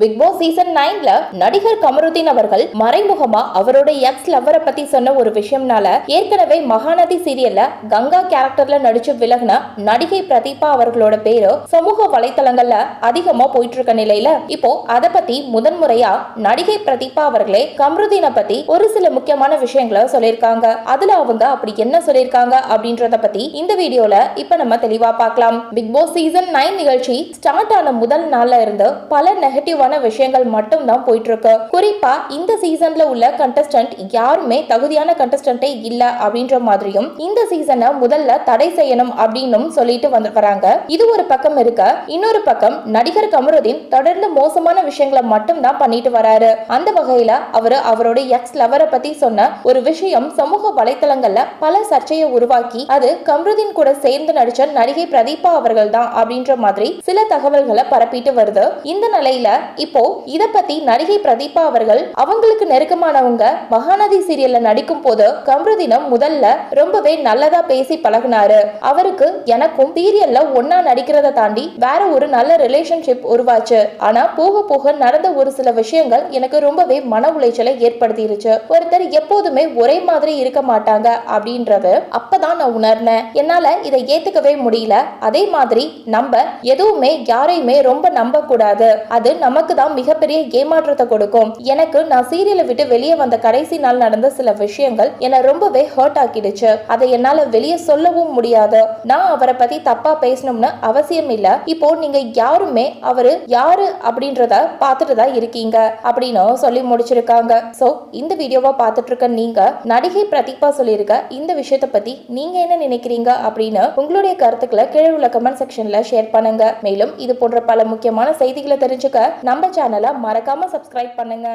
Big Boss season நைன்ல நடிகர் கமருதீன் அவர்கள் மறைமுகமா அவரோட எக்ஸ் லவ்வரை பத்தி சொன்ன ஒரு விஷயம்னால ஏற்கனவே மகாநதி சீரியல்ல கங்கா கேரக்டர்ல நடிச்சு விலகின நடிகை பிரதீபா அவர்களோட பேரு சமூக வலைத்தளங்கள்ல அதிகமா போயிட்டு இருக்க நிலையில இப்போ அத பத்தி முதன்முறையா நடிகை பிரதீபா அவர்களே கமருதீனை பத்தி ஒரு சில முக்கியமான விஷயங்களை சொல்லியிருக்காங்க. அதுல அவங்க அப்படி என்ன சொல்லியிருக்காங்க அப்படின்றத பத்தி இந்த வீடியோல இப்ப நம்ம தெளிவா பார்க்கலாம். பிக் பாஸ் சீசன் நைன் நிகழ்ச்சி ஸ்டார்ட் ஆன முதல் நாள்ல இருந்து பல நெகட்டிவ் நெகட்டிவான விஷயங்கள் மட்டும் தான் போயிட்டு இருக்கு குறிப்பா இந்த சீசன்ல உள்ள கண்டஸ்டன்ட் யாருமே தகுதியான கண்டஸ்டன்டே இல்ல அப்படின்ற மாதிரியும் இந்த சீசனை முதல்ல தடை செய்யணும் அப்படின்னும் சொல்லிட்டு வந்து வராங்க இது ஒரு பக்கம் இருக்க இன்னொரு பக்கம் நடிகர் கமருதீன் தொடர்ந்து மோசமான விஷயங்களை மட்டும் தான் பண்ணிட்டு வராரு. அந்த வகையில அவரு அவரோட எக்ஸ் லவரை பத்தி சொன்ன ஒரு விஷயம் சமூக வலைத்தளங்கள்ல பல சர்ச்சையை உருவாக்கி அது கமருதீன் கூட சேர்ந்து நடிச்ச நடிகை பிரதீபா அவர்கள் தான் அப்படின்ற மாதிரி சில தகவல்களை பரப்பிட்டு வருது. இந்த நிலையில இப்போ இத பத்தி நடிகை பிரதீபா அவர்கள் அவங்களுக்கு நெருக்கமானவங்க மகாநதி சீரியல்ல நடிக்கும் போது கமருதீனம் முதல்ல ரொம்பவே நல்லதா பேசி பழகுனாரு. அவருக்கு எனக்கும் சீரியல்ல ஒன்னா நடிக்கிறத தாண்டி வேற ஒரு நல்ல ரிலேஷன்ஷிப் உருவாச்சு. ஆனா போக போக நடந்த ஒரு சில விஷயங்கள் எனக்கு ரொம்பவே மன உளைச்சலை ஏற்படுத்திருச்சு. ஒருத்தர் எப்போதுமே ஒரே மாதிரி இருக்க மாட்டாங்க அப்படின்றது அப்பதான் நான் உணர்ந்தேன். என்னால இதை ஏத்துக்கவே முடியல. அதே மாதிரி நம்ம எதுவுமே யாரையுமே ரொம்ப நம்ப கூடாது அது நமக்கு தான் மிகப்பெரிய ஏமாற்றத்தை கொடுக்கும். எனக்கு நான் சீரியலை விட்டு வெளியே வந்த கடைசி நாள் நடந்த சில விஷயங்கள் என்னை ரொம்பவே ஹர்ட் ஆக்கிடுச்சு. அதை என்னால வெளியே சொல்லவும் முடியாது. நான் அவரை பத்தி தப்பா பேசணும்னு அவசியம் இல்ல. இப்போ நீங்க யாருமே அவரு யாரு அப்படின்றத பார்த்துட்டு தான் இருக்கீங்க அப்படின்னு சொல்லி முடிச்சிருக்காங்க. சோ இந்த வீடியோவை பார்த்துட்டு இருக்க நீங்க நடிகை பிரதீபா சொல்லியிருக்க இந்த விஷயத்தை பத்தி நீங்க என்ன நினைக்கிறீங்க அப்படின்னு உங்களுடைய கருத்துக்களை கீழே உள்ள கமெண்ட் செக்ஷன்ல ஷேர் பண்ணுங்க. மேலும் இது போன்ற பல முக்கியமான செய்திகளை தெரிஞ்சுக்க நம்ம சேனலை மறக்காம சப்ஸ்கிரைப் பண்ணுங்க.